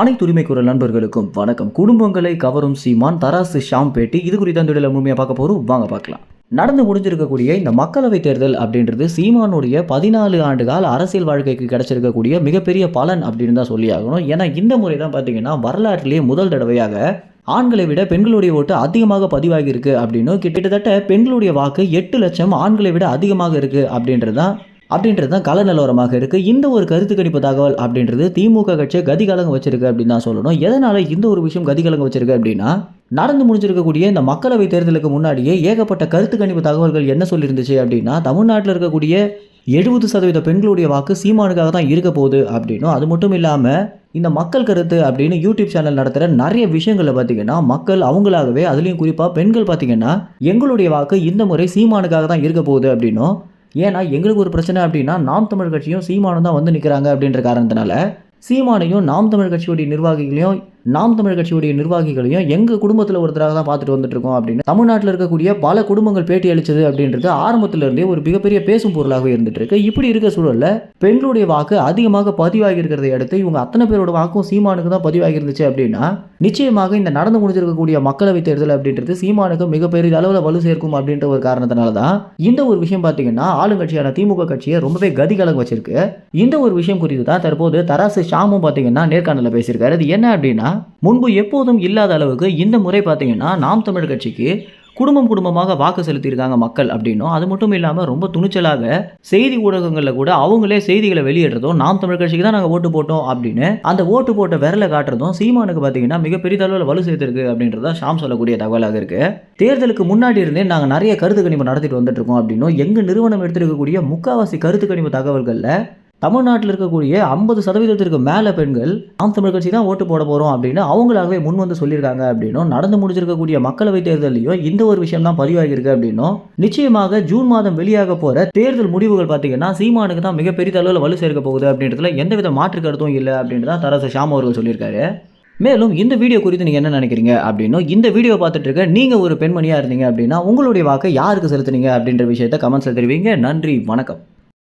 அனைத்து உரிமை குரல் நண்பர்களுக்கும் வணக்கம். குடும்பங்களை கவரும் சீமான் தராசு ஷாம் பேட்டி. இது குறித்த அந்த முழுமையாக பார்க்க போகிறோம் வாங்க பார்க்கலாம். நடந்து முடிஞ்சிருக்கக்கூடிய இந்த மக்களவைத் தேர்தல் அப்படின்றது சீமானுடைய பதினாலு ஆண்டுகால் அரசியல் வாழ்க்கைக்கு கிடைச்சிருக்கக்கூடிய மிகப்பெரிய பலன் அப்படின்னு தான் சொல்லி ஆகணும். ஏன்னா இந்த முறை தான் பார்த்தீங்கன்னா வரலாற்றிலேயே முதல் தடவையாக ஆண்களை விட பெண்களுடைய ஓட்டு அதிகமாக பதிவாகி இருக்கு அப்படின்னு. கிட்டத்தட்ட பெண்களுடைய வாக்கு எட்டு லட்சம் ஆண்களை விட அதிகமாக இருக்கு அப்படின்றது தான் அப்படின்றது தான் கள நிலவரமாக இருக்குது இந்த ஒரு கருத்து கணிப்பு தகவல் அப்படின்றது திமுக கட்சியை கதிகலங்க வச்சிருக்கு அப்படின்னு தான் சொல்லணும். எதனால் இந்த ஒரு விஷயம் கதிகலங்க வச்சிருக்கு அப்படின்னா நடந்து முடிஞ்சிருக்கக்கூடிய இந்த மக்களவை தேர்தலுக்கு முன்னாடியே ஏகப்பட்ட கருத்து கணிப்பு தகவல்கள் என்ன சொல்லியிருந்துச்சு அப்படின்னா தமிழ்நாட்டில் இருக்கக்கூடிய எழுபது சதவீத பெண்களுடைய வாக்கு சீமானுக்காக தான் இருக்க போகுது அப்படின்னும். அது மட்டும் இல்லாமல் இந்த மக்கள் கருத்து அப்படின்னு யூடியூப் சேனல் நடத்துகிற நிறைய விஷயங்களை பார்த்தீங்கன்னா மக்கள் அவங்களாகவே அதுலேயும் குறிப்பாக பெண்கள் பார்த்தீங்கன்னா எங்களுடைய வாக்கு இந்த முறை சீமானுக்காக தான் இருக்க போகுது அப்படின்னும். ஏன்னா எங்களுக்கு ஒரு பிரச்சனை அப்படின்னா நாம் தமிழ் கட்சியும் சீமானும் தான் வந்து நிற்கிறாங்க அப்படின்ற காரணத்தினால சீமானையும் நாம் தமிழ் கட்சியுடைய நிர்வாகிகளையும் நாம் தமிழ் கட்சியுடைய நிர்வாகிகளையும் எங்கள் குடும்பத்தில் ஒருத்தராக தான் பார்த்துட்டு வந்துட்டு இருக்கோம் அப்படின்னு தமிழ்நாட்டில் இருக்கக்கூடிய பல குடும்பங்கள் பேட்டி அளிச்சது அப்படின்றது ஆரம்பத்திலிருந்தே ஒரு மிகப்பெரிய பேசும் பொருளாக இருந்துட்டு இருக்கு இப்படி இருக்க சூழலில் பெண்களுடைய வாக்கு அதிகமாக பதிவாகி இருக்கிறதை அடுத்து இவங்க அத்தனை பேரோட வாக்கும் சீமானுக்கு தான் பதிவாகி இருந்துச்சு அப்படின்னா நிச்சயமாக இந்த நடந்து முடிஞ்சிருக்கக்கூடிய மக்களவை தேர்தல் அப்படின்றது சீமானுக்கு மிகப்பெரிய அளவில் வலு சேர்க்கும் அப்படின்ற ஒரு காரணத்தினால தான் இந்த ஒரு விஷயம் பார்த்தீங்கன்னா ஆளுங்கட்சியான திமுக கட்சியை ரொம்பவே கதிகலங்க வச்சிருக்கு. இந்த ஒரு விஷயம் குறித்து தான் தற்போது தராசு ஷாமும் பார்த்தீங்கன்னா நேர்காணலில் பேசியிருக்காரு. அது என்ன அப்படின்னா முன்பு எப்போதும் இல்லாத அளவுக்கு இந்த முறை பார்த்தீங்கன்னா நாம் தமிழ் கட்சிக்கு குடும்பம் குடும்பமாக வாக்கு செலுத்தியிருக்காங்க மக்கள் அப்படின்னும் அது மட்டும் இல்லாமல் ரொம்ப துணிச்சலாக செய்தி ஊடகங்களில் கூட அவங்களே செய்திகளை வெளியிடுறதும் நாம் தமிழ் கட்சிக்கு தான் நாங்கள் ஓட்டு போட்டோம் அப்படின்னு அந்த ஓட்டு போட்ட விரலை காட்டுறதும் சீமானுக்கு பார்த்தீங்கன்னா மிகப்பெரிய அளவில் வலு சேர்த்திருக்கு அப்படின்றத ஷாம் சொல்லக்கூடிய தகவலாக இருக்கு. தேர்தலுக்கு முன்னாடி இருந்தே நாங்கள் நிறைய கருத்து கணிப்பு நடத்திட்டு வந்துட்டு இருக்கோம் அப்படின்னும் எங்கள் நிறுவனம் எடுத்திருக்கக்கூடிய முக்காவாசி கருத்து கணிப்பு தகவல்களில் தமிழ்நாட்டில் இருக்கக்கூடிய ஐம்பது சதவீதத்திற்கு மேலே பெண்கள் நாம் தமிழ் கட்சி தான் ஓட்டு போட போகிறோம் அப்படின்னு அவங்களாகவே முன் வந்து சொல்லியிருக்காங்க அப்படின்னும் நடந்து முடிஞ்சிருக்கக்கூடிய மக்களவைத் தேர்தலையும் இந்த ஒரு விஷயம் தான் பதிவாகியிருக்கு அப்படின்னும் நிச்சயமாக ஜூன் மாதம் வெளியாக போகிற தேர்தல் முடிவுகள் பார்த்தீங்கன்னா சீமானுக்கு தான் மிகப்பெரிய அளவில் வலு சேர்க்க போகுது அப்படின்றதுல எந்தவித மாற்று கருத்தும் இல்லை அப்படின்னு தான் தரசு ஷாம் அவர்கள் சொல்லியிருக்காரு. மேலும் இந்த வீடியோ குறித்து நீங்கள் என்ன நினைக்கிறீங்க அப்படின்னும் இந்த வீடியோ பார்த்துட்டு இருக்க நீங்கள் ஒரு பெண்மணியாக இருந்தீங்க அப்படின்னா உங்களுடைய வாக்கை யாருக்கு செலுத்துனீங்க அப்படின்ற விஷயத்தை கமெண்ட்ஸில் தெரிவிங்க. நன்றி வணக்கம்.